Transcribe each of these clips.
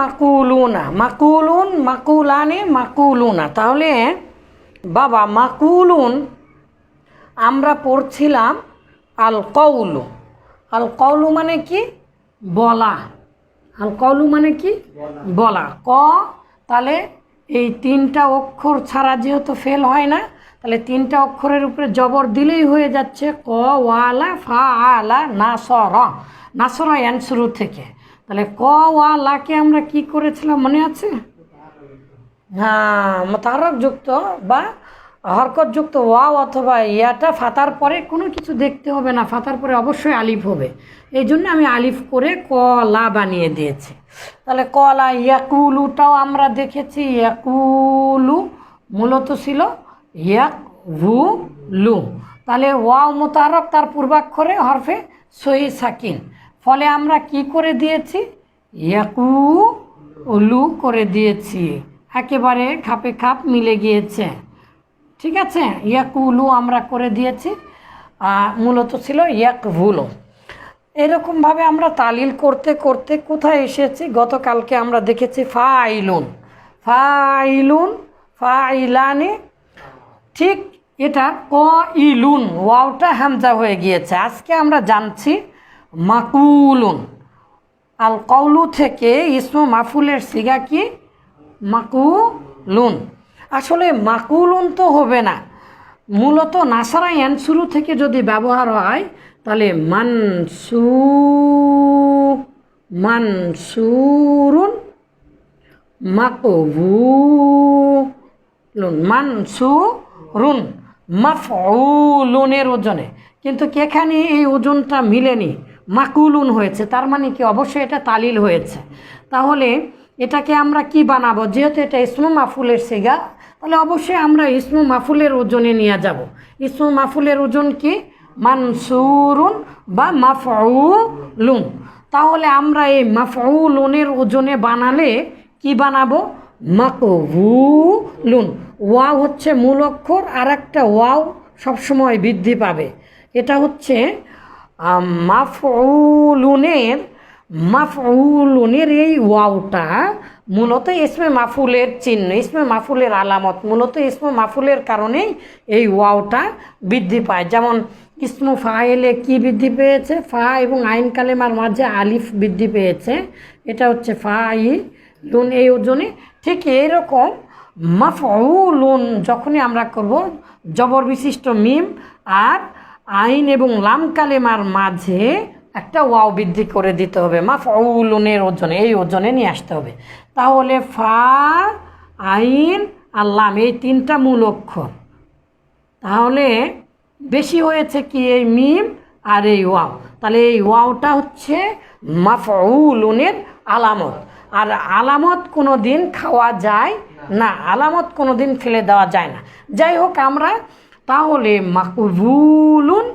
মাকুলুনা। মাকুলুন, মাকুলানে, মাকুলুনা। তাহলে বাবা, মাকুলুন, আমরা পড়ছিলাম আল কৌলু আল কৌলু মানে কি? বলা। আল কৌলু মানে কি? বলা। ক, তাহলে এই তিনটা অক্ষর ছাড়া যেহেতু ফেল হয় না, তাহলে তিনটা অক্ষরের উপরে জবর দিলেই হয়ে যাচ্ছে ক, ওয়ালা, ফা আলা নাসর নাসর এন শুরু থেকে। তাহলে ক ওয়া লাকে আমরা কি করেছিলাম মনে আছে? হ্যাঁ মোতারক যুক্ত বা হরকত যুক্ত ওয়াও অথবা ইয়াটা ফাতার পরে কোনো কিছু দেখতে হবে না, ফাতার পরে অবশ্যই আলিফ হবে। এই জন্য আমি আলিফ করে কলা বানিয়ে দিয়েছি। তাহলে কলা ইয়াকুলুটাও আমরা দেখেছি, ইয়াকুলু মূলত ছিল ইয়াক ভু লু তাহলে ওয়াও মোতারক তার পূর্বাক্ষরে হরফে সহি সাকিন। ফলে আমরা কি করে দিয়েছি? ইয়াকু লু করে দিয়েছি। একেবারে খাপে খাপ মিলে গিয়েছে। ঠিক আছে? ইয়াকুলু আমরা করে দিয়েছি। মূলত ছিল ইয়াক ভুলো এরকমভাবে আমরা তালিল করতে করতে কোথায় এসেছি? গতকালকে আমরা দেখেছি ফা আইলুন ফা আইলুন ফা আইলানে ঠিক এটা ক ইলুন ওয়াওটা হামজা হয়ে গিয়েছে। আজকে আমরা জানছি মাকুলুন। আল কৌলু থেকে ইসমু মাফুলের সিগা কি? মাকুলুন। আসলে মাকুলুন তো হবে না। মূলত নাসারা শুরু থেকে যদি ব্যবহার হয়, তাহলে মানসু মানসুরুন, মাকবুলুন, মানসুরুন, মাফউলুনের ওজনে। কিন্তু এখানে এই ওজনটা মিলেনি? মাকুলুন হয়েছে, তার মানে কি অবশ্যই এটা তালিল হয়েছে। তাহলে এটাকে আমরা কি বানাবো? যেহেতু এটা ইসমু মাফুলের সেগা, তাহলে অবশ্যই আমরা ইসমু মাফুলের ওজনে নিয়ে যাব। ইসমু মাফুলের ওজন কি? মানসুরুন বা মাফউলুন। তাহলে আমরা এই মাফউলুনের ওজনে বানালে কি বানাবো? মাকবুলুন। ওয়াও হচ্ছে মূল অক্ষর আর একটা ওয়াও সবসময় বৃদ্ধি পাবে। এটা হচ্ছে মাফউলুনের মাফউলুনের এই ওয়াওটা মূলত ইসমে মাফুলের চিহ্ন, ইসমে মাফুলের আলামত, মূলত ইসমে মাফুলের কারণেই এই ওয়াওটা বৃদ্ধি পায়। যেমন ইসমু ফাইলে কি বৃদ্ধি পেয়েছে? ফা এবং আইন কালেমার মাঝে আলিফ বৃদ্ধি পেয়েছে। এটা হচ্ছে ফা ফাই লুন এই ওজনে ঠিক এইরকম মাফউলুন যখনই আমরা করব জবর বিশিষ্ট মিম আর আইন এবং লাম কালেমার মাঝে একটা ওয়াও বৃদ্ধি করে দিতে হবে, মাফউলুনের ওজনে, এই ওজনে নিয়ে আসতে হবে। তাহলে ফা, আইন আর লাম, এই তিনটা মূল অক্ষর। তাহলে বেশি হয়েছে কি এই মিম আর এই ওয়াও? তাহলে এই ওয়াওটা হচ্ছে মাফউলুনের আলামত। আর আলামত কোনো দিন খাওয়া যায় না, আলামত কোনো দিন ফেলে দেওয়া যায় না। যাই হোক, আমরা তাহলে মাকবুলুন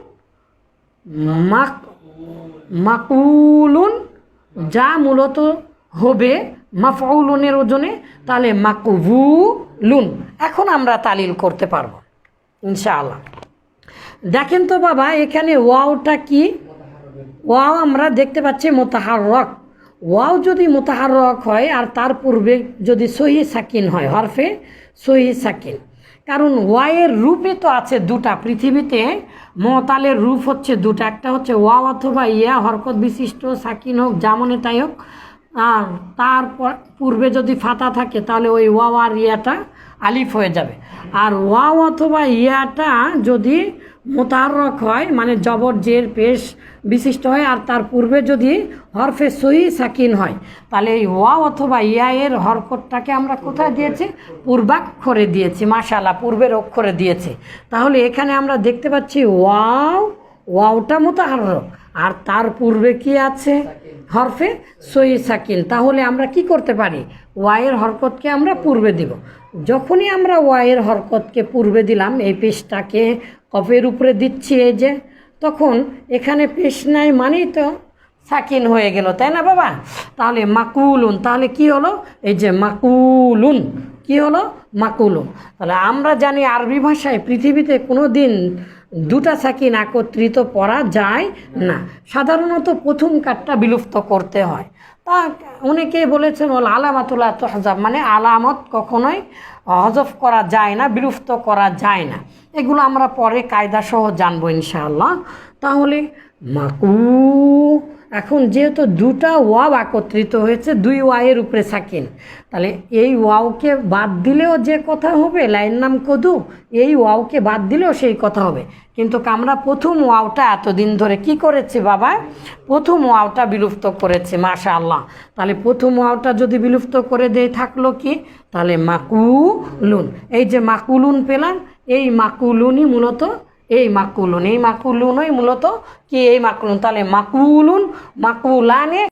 মাক মাকুলুন যা মূলত হবে মাফউলুনের ওজনে, তাহলে মাকবুলুন এখন আমরা তালিল করতে পারব, ইনশাআল্লাহ। দেখেন তো বাবা, এখানে ওয়াওটা কি? ওয়াও আমরা দেখতে পাচ্ছি মোতাহারক ওয়াও যদি মোতাহারক হয়, আর তার পূর্বে যদি সহি সাকিন হয়, হরফে সহি সাকিন। কারণ ওয়াইয়ের রূপে তো আছে দুটা। পৃথিবীতে মতালের রূপ হচ্ছে দুটা। একটা হচ্ছে ওয়া অথবা ইয়া, হরকত বিশিষ্ট, সাকিন হোক জামনে তাই হোক। আর তারপর পূর্বে যদি ফাতা থাকে, তাহলে ওই ওয়া আর ইয়াটা আলিফ হয়ে যাবে। আর ওয়া অথবা ইয়াটা যদি মোতারক হয় মানে জবর জের, পেশ বিশিষ্ট হয়, আর তার পূর্বে যদি হরফে সহি সাকিন হয়, তাহলে এই ওয়া অথবা ইয়া এর হরকতটাকে আমরা কোথায় দিয়েছি? পূর্বাক্ষরে দিয়েছি মাশাল্লাহ পূর্বের অক্ষরে দিয়েছি। তাহলে এখানে আমরা দেখতে পাচ্ছি ওয়াও, ওয়াওটা মোতাহারক আর তার পূর্বে কি আছে? হরফে সহি সাকিন। তাহলে আমরা কি করতে পারি? ওয়াইয়ের হরকতকে আমরা পূর্বে দিব। যখনই আমরা ওয়াইয়ের হরকতকে পূর্বে দিলাম, এই পেশটাকে কফের উপরে দিচ্ছি এই যে, তখন এখানে পেশ নাই মানেই তো সাকিন হয়ে গেল, তাই না বাবা? তাহলে মাকুলুন, তাহলে কি হলো? এই যে মাকুলুন, কি হলো? মাকুলুন তাহলে আমরা জানি আরবি ভাষায় পৃথিবীতে কোনো দিন দুটা সাকিন একত্রিত পড়া যায় না। সাধারণত প্রথম কাঠটা বিলুপ্ত করতে হয়। তা অনেকে বলেছেন ওল আলামাতুল্লাহ তহজাব। মানে আলামত কখনোই হজফ করা যায় না, বিলুপ্ত করা যায় না। এগুলো আমরা পরে কায়দাসহ জানব ইনশাআল্লাহ। তাহলে মাকু এখন যেহেতু দুটা ওয়াও একত্রিত হয়েছে, দুই ওয়াইয়ের উপরে সাকিন। তাহলে এই ওয়াওকে বাদ দিলেও যে কথা হবে, লাইন নাম কদু, এই ওয়াওকে বাদ দিলেও সেই কথা হবে। কিন্তু আমরা প্রথম ওয়াওটা এতদিন ধরে কি করেছি বাবা? প্রথম ওয়াওটা বিলুপ্ত করেছে মাশা আল্লাহ তাহলে প্রথম ওয়াওটা যদি বিলুপ্ত করে দেয়, থাকল কি? তাহলে মাকুলুন। এই যে মাকুলুন পেলাম, এই মাকুলুনই মূলত এই মাকুলুন এই মাকুলুনই মূলত কি এই মাকুলুন? তাহলে মাকুলুন মাকুলানে